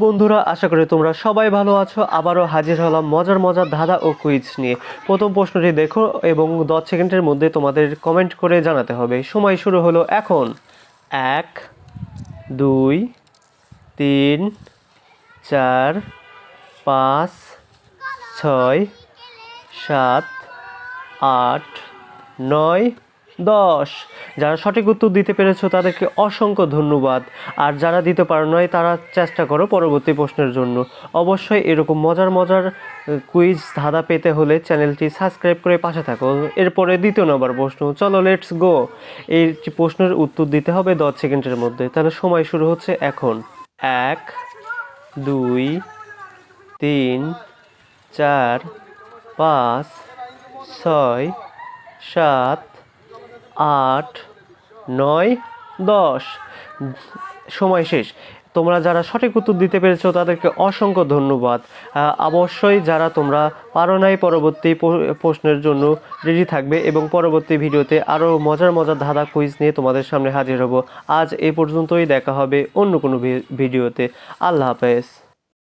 বন্ধুরা, আশা করি তোমরা সবাই ভালো আছো। আবারও হাজির হলাম মজার মজার ধাঁধা ও কুইজ নিয়ে। প্রথম প্রশ্নটি দেখো এবং দশ সেকেন্ডের মধ্যে তোমাদের কমেন্ট করে জানাতে হবে। সময় শুরু হলো এখন। এক, দুই, তিন, চার, পাঁচ, ছয়, সাত, আট, নয় দশ। যারা সঠিক উত্তর দিতে পেরেছ, তাদেরকে অসংখ্য ধন্যবাদ। আর যারা দিতে পারো নয় তারা চেষ্টা করো পরবর্তী প্রশ্নের জন্য। অবশ্যই এরকম মজার মজার কুইজ ধাঁধা পেতে হলে চ্যানেলটি সাবস্ক্রাইব করে পাশে থাকো। এরপরে দ্বিতীয় নম্বর প্রশ্ন। চলো লেটস গো এই প্রশ্নের উত্তর দিতে হবে দশ সেকেন্ডের মধ্যে। তাহলে সময় শুরু হচ্ছে এখন। এক, দুই, তিন, চার, পাঁচ, ছয়, সাত আট, নয়, দশ। সময় শেষ। তোমরা যারা সঠিক উত্তর দিতে পেরেছ, তাদেরকে অসংখ্য ধন্যবাদ। অবশ্যই যারা তোমরা পারো নাই, পরবর্তী প্রশ্নের জন্য রেডি থাকবে এবং পরবর্তী ভিডিওতে আরও মজার মজার ধাঁধা কুইজ নিয়ে তোমাদের সামনে হাজির হব। আজ এ পর্যন্তই, দেখা হবে অন্য কোনো ভিডিওতে। আল্লাহ হাফেজ।